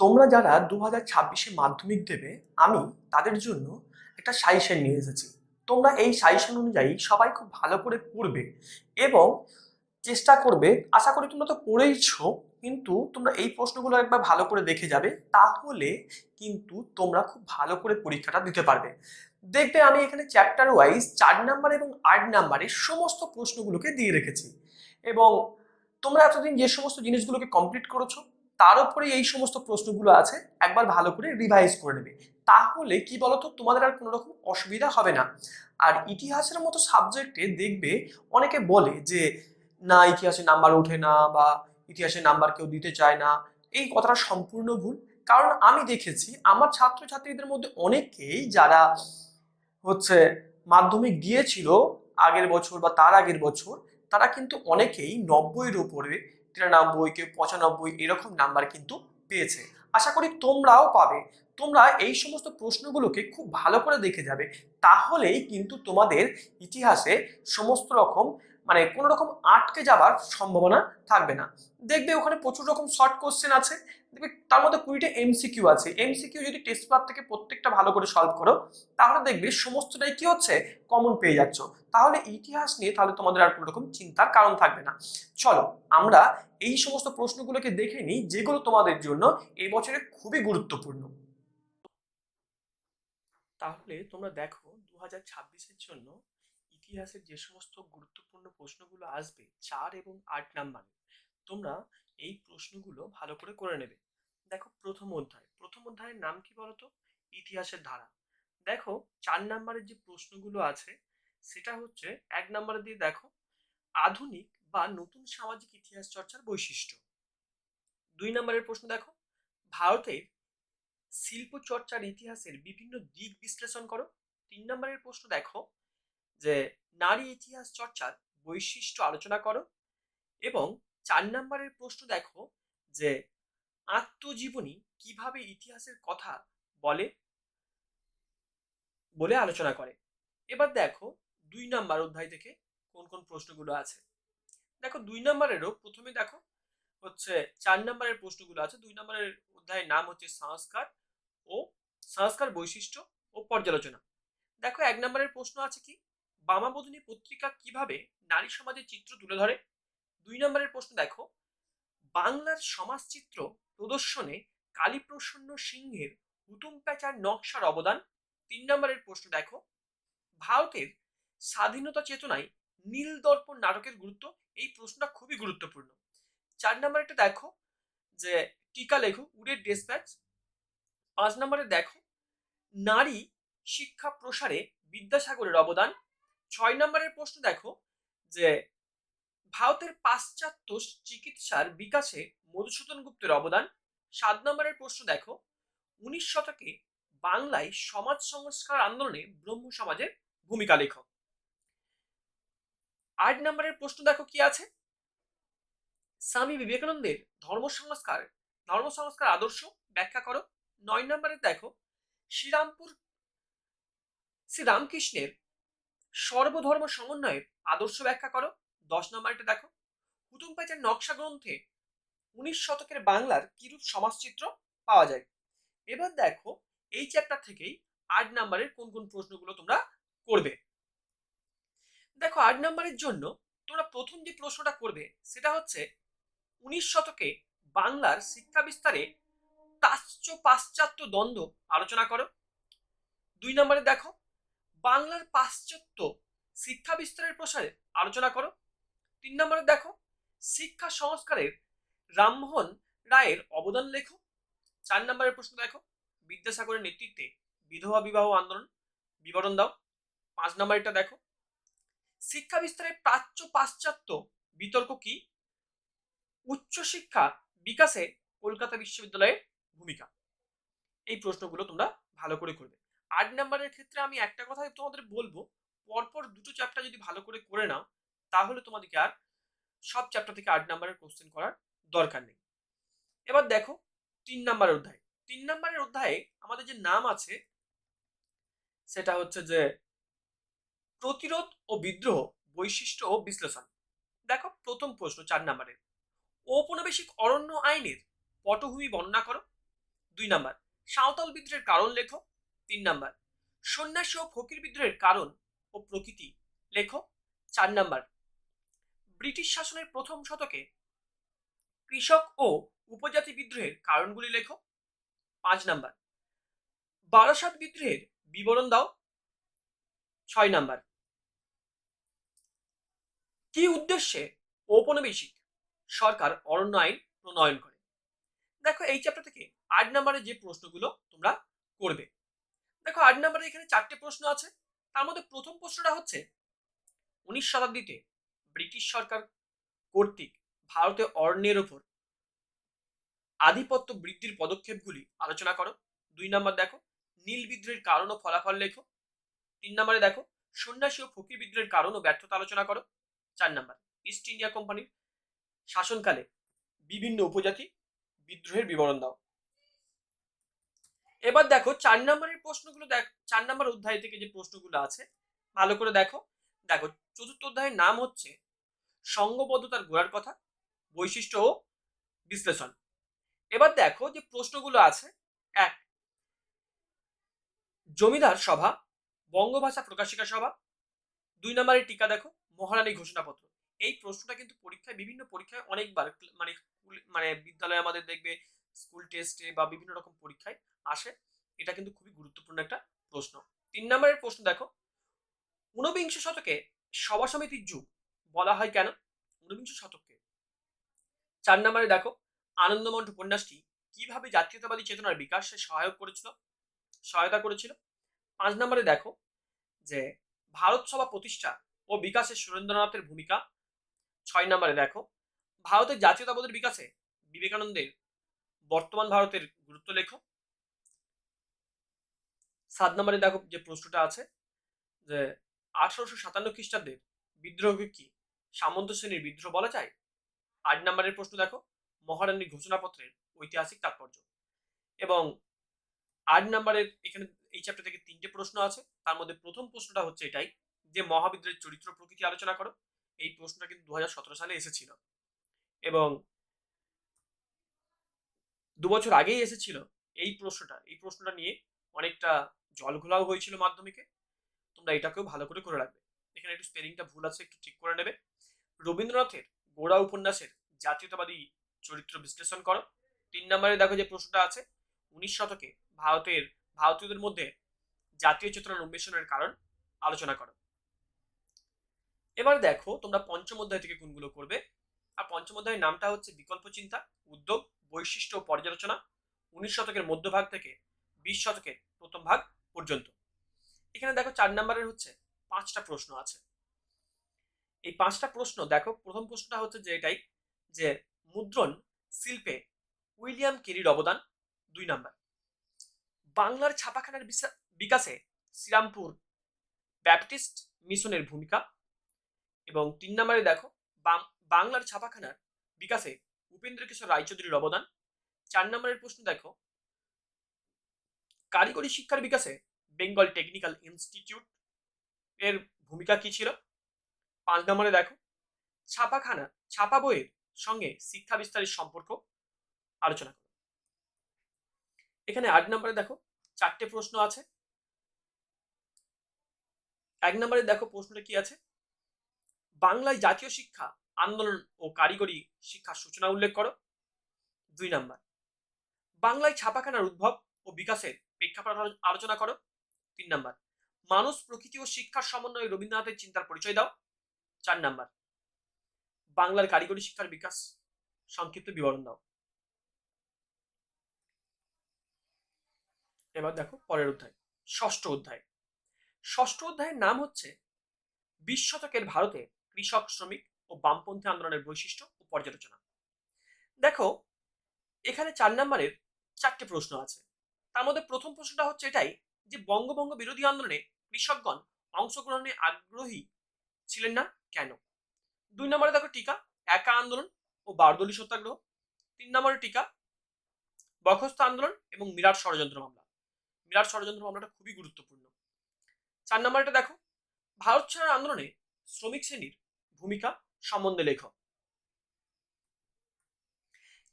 তোমরা যারা দু হাজার ছাব্বিশে মাধ্যমিক দেবে, আমি তাদের জন্য একটা সাজেশন নিয়ে এসেছি। তোমরা এই সাজেশন অনুযায়ী সবাই খুব ভালো করে পড়বে এবং চেষ্টা করবে, আশা করি তোমরা তো পড়েইছো, কিন্তু তোমরা এই প্রশ্নগুলো একবার ভালো করে দেখে যাবে, তাহলে কিন্তু তোমরা খুব ভালো করে পরীক্ষাটা দিতে পারবে। দেখবে আমি এখানে চ্যাপ্টার ওয়াইজ চার নাম্বার এবং আট নাম্বারে সমস্ত প্রশ্নগুলোকে দিয়ে রেখেছি। এবং তোমরা এতদিন যে সমস্ত জিনিসগুলোকে কমপ্লিট করেছ তার উপরে এই সমস্ত প্রশ্নগুলো আছে, একবার ভালো করে রিভাইজ করে নেবে। তাহলে কি বলতো, তোমাদের আর কোনো রকম অসুবিধা হবে না। আর ইতিহাসের মতো সাবজেক্টে দেখবে অনেকে বলে যে, না ইতিহাসে নাম্বার ওঠে না বা ইতিহাসে নাম্বার কেউ দিতে চায় না। এই কথাটা সম্পূর্ণ ভুল। কারণ আমি দেখেছি, আমার ছাত্রছাত্রীদের মধ্যে অনেকেই যারা হচ্ছে মাধ্যমিক দিয়েছিল আগের বছর বা তার আগের বছর, তারা কিন্তু অনেকেই নব্বইয়ের উপরে তিরানব্বই কেউ পঁচানব্বই এরকম নাম্বার কিন্তু পেয়েছে। আশা করি তোমরাও পাবে। তোমরা এই সমস্ত প্রশ্নগুলোকে খুব ভালো করে দেখে যাবে। তাহলেই কিন্তু তোমাদের ইতিহাসে সমস্ত রকম মানে কোনো রকম আটকে যাবার সম্ভাবনা থাকবে না। দেখবে ওখানে প্রচুর রকম শর্ট কোশ্চেন আছে, দেখবে তার মধ্যে কুড়িটা এমসিকিউ আছে। এমসিকিউ যদি টেস্ট পেপার থেকে প্রত্যেকটা ভালো করে সলভ করো, তাহলে দেখবে সমস্তটাই কি হচ্ছে? কমন পেয়ে যাচ্ছ। তাহলে ইতিহাস নিয়ে তাহলে তোমাদের আর কোনো রকম চিন্তার কারণ থাকবে না। চলো, আমরা এই সমস্ত প্রশ্নগুলোকে দেখে নিই, যেগুলো তোমাদের জন্য এই বছরে খুবই গুরুত্বপূর্ণ। তাহলে তোমরা দেখো দু হাজার জন্য ইতিহাসের যে সমস্ত গুরুত্বপূর্ণ প্রশ্নগুলো আসবে, চার এবং আট নাম্বারে, তোমরা এই প্রশ্নগুলো ভালো করে করে নেবে। দেখো প্রথম অধ্যায়। প্রথম অধ্যায়ের নাম কি বলতো? ইতিহাসের ধারা। দেখো চার নাম্বারের যে প্রশ্নগুলো আছে, সেটা হচ্ছে এক নাম্বারে দিয়ে দেখো, আধুনিক বা নতুন সামাজিক ইতিহাস চর্চার বৈশিষ্ট্য। দুই নম্বরের প্রশ্ন দেখো, ভারতের শিল্প চর্চার ইতিহাসের বিভিন্ন দিক বিশ্লেষণ করো। তিন নম্বরের প্রশ্ন দেখো যে নারী ইতিহাস চর্চার বৈশিষ্ট্য আলোচনা করো এবং চার নম্বরের প্রশ্ন দেখো যে আত্মজীবনী কীভাবে ইতিহাসের কথা বলে বলে আলোচনা করে। এবার দেখো দুই নাম্বার অধ্যায় থেকে কোন কোন প্রশ্নগুলো আছে। দেখো দুই নম্বরেরও প্রথমে দেখো হচ্ছে চার নম্বরের প্রশ্নগুলো আছে। দুই নম্বরের অধ্যায়ের নাম হচ্ছে সংস্কার ও সংস্কার বৈশিষ্ট্য ও পর্যালোচনা। দেখো এক নম্বরের প্রশ্ন আছে কি? বামাবোধিনী পত্রিকা কীভাবে নারী সমাজের চিত্র তুলে ধরে? দুই নম্বরের প্রশ্ন দেখো। বাংলার সমাজচিত্র প্রদর্শনে কালীপ্রসন্ন সিংহের হুতুম প্যাচার নকশার অবদান। তিন নম্বরের প্রশ্ন দেখো। ভারতের স্বাধীনতা চেতনায় নীল দর্পণ নাটকের গুরুত্ব, এই প্রশ্নটা খুবই গুরুত্বপূর্ণ। চার নম্বরেরটা দেখো যে টিকা লেখো, উডের ডেসপ্যাচ। পাঁচ নম্বরে দেখো, নারী শিক্ষা প্রসারে বিদ্যাসাগরের অবদান। ছয় নম্বরের প্রশ্ন দেখো যে ভারতের পাশ্চাত্য চিকিৎসার বিকাশে মধুসূদন গুপ্তের অবদান। সাত নম্বরের প্রশ্ন দেখো, উনিশ শতকে বাংলায় সমাজ সংস্কার আন্দোলনে ব্রহ্ম সমাজের ভূমিকা লেখক। আট নম্বরের প্রশ্ন দেখো কি আছে? স্বামী বিবেকানন্দের ধর্ম সংস্কার ধর্ম সংস্কার আদর্শ ব্যাখ্যা করো। নয় নম্বরে দেখো, শ্রীরামপুর শ্রী রামকৃষ্ণের সর্বধর্ম সমন্বয়ের আদর্শ ব্যাখ্যা করো। দশ নম্বরটা দেখো। হুতুম পাইচার নকশা গ্রন্থে উনিশ শতকের বাংলার কিরূপ সমাজচিত্র পাওয়া যায়? এবার দেখো, এই চ্যাপ্টার থেকেই আট নম্বরের কোন কোন প্রশ্নগুলো তোমরা করবে? দেখো, আট নম্বরের জন্য তোমরা প্রথম যে প্রশ্নটা করবে, সেটা হচ্ছে উনিশ শতকে বাংলার শিক্ষা বিস্তারে প্রাচ্য পাশ্চাত্য দ্বন্দ্ব আলোচনা করো। দুই নম্বরে দেখো বাংলার পাশ্চাত্য শিক্ষা বিস্তারের প্রসারে আলোচনা করো। তিন নম্বরে দেখো, শিক্ষা সংস্কারের রামমোহন রায়ের অবদান লেখো। চার নম্বরের প্রশ্ন দেখো, বিদ্যাসাগরের নেতৃত্বে বিধবা বিবাহ আন্দোলন, বিবরণ দাও। পাঁচ নম্বরটা দেখো, শিক্ষা বিস্তারে প্রাচ্য পাশ্চাত্য বিতর্ক কি? উচ্চশিক্ষা বিকাশে কলকাতা বিশ্ববিদ্যালয়ের ভূমিকা। এই প্রশ্নগুলো তোমরা ভালো করে করবে। আট নাম্বারের ক্ষেত্রে আমি একটা কথাই তোমাদের বলব, পরপর দুটো চ্যাপ্টার যদি ভালো করে করে নাও, তাহলে তোমাদেরকে আর সব চ্যাপ্টার থেকে আট নাম্বারের কোশ্চেন করার দরকার নেই। এবার দেখো, তিন নাম্বারের অধ্যায়। তিন নাম্বারের অধ্যায়ে আমাদের যে নাম আছে, সেটা হচ্ছে যে প্রতিরোধ ও বিদ্রোহ বৈশিষ্ট্য ও বিশ্লেষণ। দেখো, প্রথম প্রশ্ন চার নাম্বারের। ঔপনিবেশিক অরণ্য আইনের পটভূমি বর্ণনা করো। দুই নাম্বার, সাঁওতাল বিদ্রোহের কারণ লেখো। তিন নাম্বার। সন্ন্যাসী ও ফকির বিদ্রোহের কারণ ও প্রকৃতি। লেখো চার নাম্বার। ব্রিটিশ শাসনের প্রথম শতকে কৃষক ও উপজাতি বিদ্রোহের কারণগুলি লেখো পাঁচ নাম্বার। বারাসাত বিদ্রোহের বিবরণ দাও। ছয় নাম্বার। কি উদ্দেশ্যে ঔপনিবেশিক সরকার অরণ্য আইন প্রণয়ন করে? দেখো এই চ্যাপ্টার থেকে আট নম্বরের যে প্রশ্নগুলো তোমরা করবে। দেখো আট নম্বরে এখানে চারটে প্রশ্ন আছে। তার মধ্যে প্রথম প্রশ্নটা হচ্ছে, উনিশ শতাব্দীতে ব্রিটিশ সরকার কর্তৃক ভারতে অরণ্যের ওপর আধিপত্য বৃদ্ধির পদক্ষেপগুলি আলোচনা করো। দুই নম্বর দেখো, নীল বিদ্রোহের কারণ ও ফলাফল লেখো। তিন নম্বরে দেখো, সন্ন্যাসী ও ফকির বিদ্রোহের কারণ ও ব্যর্থতা আলোচনা করো। চার নম্বর ইস্ট ইন্ডিয়া কোম্পানির শাসনকালে বিভিন্ন উপজাতি বিদ্রোহের বিবরণ দাও। এবার দেখো, চার নম্বরের প্রশ্নগুলো দেখ, চার নম্বর অধ্যায় থেকে যে প্রশ্নগুলো আছে, ভালো করে দেখো। দেখো, চতুর্থ অধ্যায়ের নাম হচ্ছে সঙ্গবদ্ধতার গোড়ার কথা, বৈশিষ্ট্য ও বিশ্লেষণ। এবার দেখো যে প্রশ্নগুলো আছে, এক, জমিদার সভা, বঙ্গভাষা প্রকাশিকা সভা। দুই নম্বরের টিকা দেখো, মহারানী ঘোষণাপত্র। এই প্রশ্নটা কিন্তু পরীক্ষায়, বিভিন্ন পরীক্ষায় অনেকবার মানে মানে বিদ্যালয়ে আমাদের দেখবে স্কুল টেস্টে বা বিভিন্ন রকম পরীক্ষায় আসে, এটা কিন্তু খুবই গুরুত্বপূর্ণ একটা প্রশ্ন। তিন নম্বরের প্রশ্ন দেখো, ঊনবিংশ শতকে সভা সমিতির যুগ বলা হয় কেন? ঊনবিংশ শতককে। চার নম্বরে দেখো, আনন্দমঠ উপন্যাসটি কীভাবে জাতীয়তাবাদী চেতনার বিকাশে সহায়ক করেছিল? সহায়তা করেছিল? পাঁচ নম্বরে দেখো যে, ভারত সভা প্রতিষ্ঠা ও বিকাশে সুরেন্দ্রনাথের ভূমিকা। ছয় নম্বরে দেখো, ভারতের জাতীয়তাবাদের বিকাশে বিবেকানন্দের বর্তমান ভারতের গুরুত্ব লেখো। সাত নম্বরে দেখো যে প্রশ্নটা আছে যে আঠারোশো সাতান্ন খ্রিস্টাব্দের বিদ্রোহকে কি সামন্ত শ্রেণির বিদ্রোহ বলা যায়? আট নম্বরের প্রশ্ন দেখো, মহারানীর ঘোষণাপত্রের ঐতিহাসিক তাৎপর্য। এবং আট নম্বরের এখানে এই চ্যাপ্টার থেকে তিনটে প্রশ্ন আছে। তার মধ্যে প্রথম প্রশ্নটা হচ্ছে এটাই যে মহাবিদ্রোহের চরিত্র প্রকৃতি আলোচনা করো। এই প্রশ্নটা কিন্তু দু হাজার সতেরো সালে এসেছিল। এবং দু বছর আগেই এসেছিল এই প্রশ্নটা। এই প্রশ্নটা নিয়ে অনেকটা জল ঘোলাও হয়েছিল মাধ্যমিকে। তোমরা এটাকেও ভালো করে করে রাখবে। এখানে একটু স্পেলিংটা ভুল আছে, একটু ঠিক করে নেবে। রবীন্দ্রনাথের গোড়া উপন্যাসের জাতীয়তাবাদী চরিত্র বিশ্লেষণ করো। তিন নম্বরে দেখো যে প্রশ্নটা আছে, উনিশ শতকে ভারতের, ভারতীয়দের মধ্যে জাতীয় চেতনার উন্মেষণের কারণ আলোচনা করো। এবার দেখো তোমরা পঞ্চম অধ্যায় থেকে কোনগুলো করবে। আর পঞ্চম অধ্যায়ের নামটা হচ্ছে বিকল্প চিন্তা, উদ্যোগ বৈশিষ্ট্য পর্যালোচনা উনিশ শতকের মধ্যভাগ থেকে বিশ শতকের প্রথম ভাগ পর্যন্ত। এখানে দেখো চার নম্বরের হচ্ছে পাঁচটা প্রশ্ন আছে। এই পাঁচটা প্রশ্ন দেখো, প্রথম প্রশ্নটা হচ্ছে যে এটাই যে মুদ্রণ শিল্পে উইলিয়াম কেরির অবদান দুই নাম্বার। বাংলার ছাপাখানার বিকাশে শ্রীরামপুর ব্যাপটিস্ট মিশনের ভূমিকা এবং তিন নম্বরে দেখো বাংলার ছাপাখানার বিকাশে উপেন্দ্র কিশোর রায়চৌধুরীর অবদান। চার নম্বরের প্রশ্ন দেখো। কারিগরি শিক্ষার বিকাশে বেঙ্গল টেকনিক্যাল ইনস্টিটিউট এর ভূমিকা কি ছিল? পাঁচ নম্বরে দেখো। ছাপাখানা, ছাপা বইয়ের সঙ্গে শিক্ষা বিস্তারের সম্পর্ক আলোচনা করো। এখানে আট নম্বরে দেখো, চারটে প্রশ্ন আছে। এক নম্বরে দেখো প্রশ্নটা কি আছে? বাংলায় জাতীয় শিক্ষা আন্দোলন ও কারিগরি শিক্ষার সূচনা উল্লেখ করো। দুই নাম্বার, বাংলায় ছাপাখানার উদ্ভব ও বিকাশের প্রেক্ষাপট আলোচনা করো। তিন নাম্বার, মানুষ প্রকৃতি ও শিক্ষার সমন্বয়ে রবীন্দ্রনাথের চিন্তার পরিচয় দাও। চার নাম্বার, বাংলার কারিগরি শিক্ষার বিকাশ সংক্ষিপ্ত বিবরণ দাও। এবার দেখো পরের অধ্যায়, ষষ্ঠ অধ্যায়। ষষ্ঠ অধ্যায়ের নাম হচ্ছে বিশ শতকের ভারতে কৃষক শ্রমিক ও বামপন্থী আন্দোলনের বৈশিষ্ট্য ও পর্যালোচনা। দেখো, এখানে চার নম্বরের চারটে প্রশ্ন আছে। তার মধ্যে প্রথম প্রশ্নটা হচ্ছে এটাই যে বঙ্গভঙ্গ বিরোধী আন্দোলনে কৃষকগণ অংশগ্রহণে আগ্রহী ছিলেন না কেন? দুই নম্বরে দেখো টিকা, একা আন্দোলন ও বারদলি সত্যাগ্রহ। তিন নম্বরে টিকা, বখস্ত আন্দোলন এবং মিরাট ষড়যন্ত্র মামলা। মিরাট ষড়যন্ত্র মামলাটা খুবই গুরুত্বপূর্ণ। চার নম্বরটা দেখো, ভারত ছাড়ার আন্দোলনে শ্রমিক শ্রেণির ভূমিকা সম্বন্ধে লেখ।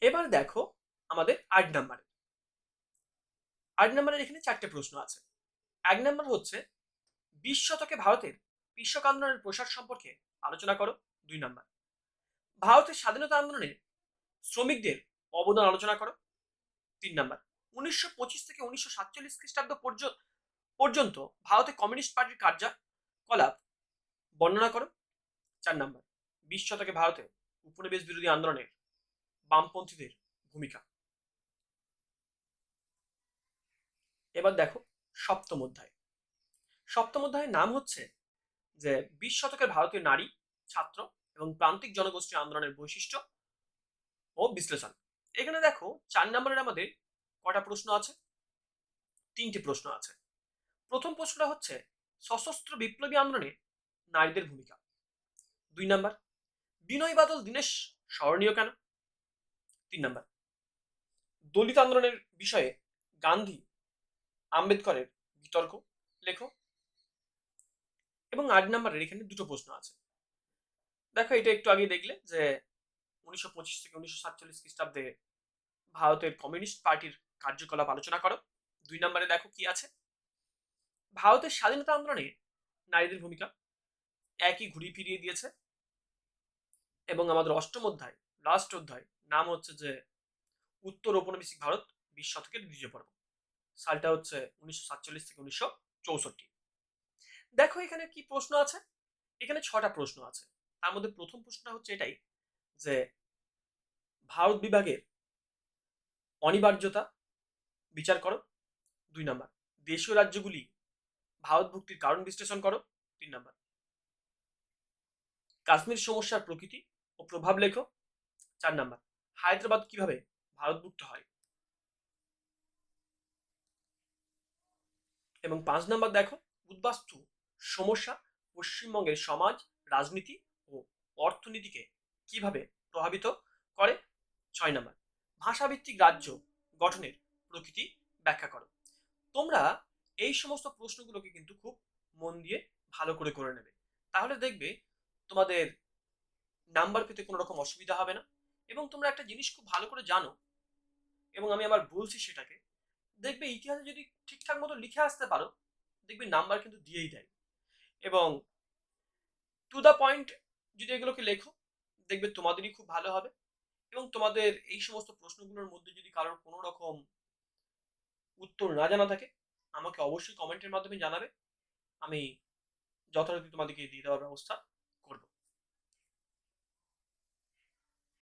এবার দেখো আমাদের আট নাম্বারে। আট নম্বরের এখানে চারটে প্রশ্ন আছে। এক নম্বর হচ্ছে, বিশ শতকে ভারতের বিশ্বক আন্দোলনের প্রসার সম্পর্কে আলোচনা করো, দুই নম্বর। ভারতের স্বাধীনতা আন্দোলনে শ্রমিকদের অবদান আলোচনা করো, তিন নম্বর। উনিশশো পঁচিশ থেকে উনিশশো সাতচল্লিশ খ্রিস্টাব্দ পর্য- পর্যন্ত ভারতে কমিউনিস্ট পার্টির কার্যকলাপ বর্ণনা করো, চার নম্বর। বিশ শতকে ভারতে উপনিবেশ বিরোধী আন্দোলনের বামপন্থীদের ভূমিকা। এবার দেখো সপ্তম অধ্যায়। সপ্তম অধ্যায়ের নাম হচ্ছে যে বিশ শতকের ভারতীয় নারী, ছাত্র এবং প্রান্তিক জনগোষ্ঠী আন্দোলনের বৈশিষ্ট্য ও বিশ্লেষণ। এখানে দেখো চার নম্বরের আমাদের কটা প্রশ্ন আছে? তিনটি প্রশ্ন আছে। প্রথম প্রশ্নটা হচ্ছে সশস্ত্র বিপ্লবী আন্দোলনে নারীদের ভূমিকা। দুই নাম্বার বিনয় বাদল, দীনেশ, স্মরণীয় কেন? তিন নাম্বার। দলিত আন্দোলনের বিষয়ে গান্ধী আম্বেদকরের বিতর্ক, লেখো। এবং আট নম্বরের এখানে দুটো প্রশ্ন আছে। দেখো, এটা একটু আগে দেখলে যে উনিশশো পঁচিশ থেকে উনিশশো সাতচল্লিশ খ্রিস্টাব্দে ভারতের কমিউনিস্ট পার্টির কার্যকলাপ আলোচনা করো। দুই নম্বরে দেখো কি আছে। ভারতের স্বাধীনতা আন্দোলনে নারীদের ভূমিকা একই ঘুরিয়ে ফিরিয়ে দিয়েছে। এবং আমাদের অষ্টম অধ্যায় লাস্ট অধ্যায়, নাম হচ্ছে যে উত্তর ঔপনিবেশিক ভারত, বিশ শতকের দ্বিতীয় পর্ব। সালটা হচ্ছে উনিশশো সাতচল্লিশ থেকে উনিশশো চৌষট্টি। দেখো এখানে কি প্রশ্ন আছে? এখানে ছটা প্রশ্ন আছে। তার মধ্যে প্রথম প্রশ্নটা হচ্ছে এটাই যে ভারত বিভাগের অনিবার্যতা বিচার করো, দুই নাম্বার। দেশীয় রাজ্যগুলি ভারত ভুক্তির কারণ বিশ্লেষণ করো, তিন নাম্বার। কাশ্মীর সমস্যার প্রকৃতি ও প্রভাব লেখো, চার নাম্বার। হায়দ্রাবাদ কীভাবে ভারতভুক্ত হয়? এবং পাঁচ নাম্বার দেখো, উদ্বাস্তু সমস্যা পশ্চিমবঙ্গের সমাজ, রাজনীতি ও অর্থনীতিকে কীভাবে প্রভাবিত করে? ছয় নাম্বার, ভাষাভিত্তিক রাজ্য গঠনের প্রকৃতি ব্যাখ্যা করো। তোমরা এই সমস্ত প্রশ্নগুলোকে কিন্তু খুব মন দিয়ে ভালো করে করে নেবে। তাহলে দেখবে তোমাদের নাম্বার পেতে কোনো রকম অসুবিধা হবে না। এবং তোমরা একটা জিনিস খুব ভালো করে জানো, এবং আমি আবার বলছি সেটাকে, দেখবে ইতিহাসে যদি ঠিকঠাক মতো লিখে আসতে পারো, দেখবে নাম্বার কিন্তু দিয়েই দেয়। এবং টু দ্য পয়েন্ট যদি এগুলোকে লেখো, দেখবে তোমাদেরই খুব ভালো হবে। এবং তোমাদের এই সমস্ত প্রশ্নগুলোর মধ্যে যদি কারোর কোনো রকম উত্তর না জানা থাকে, আমাকে অবশ্যই কমেন্টের মাধ্যমে জানাবে। আমি যথারীতি তোমাদেরকে দিয়ে দেওয়ার ব্যবস্থা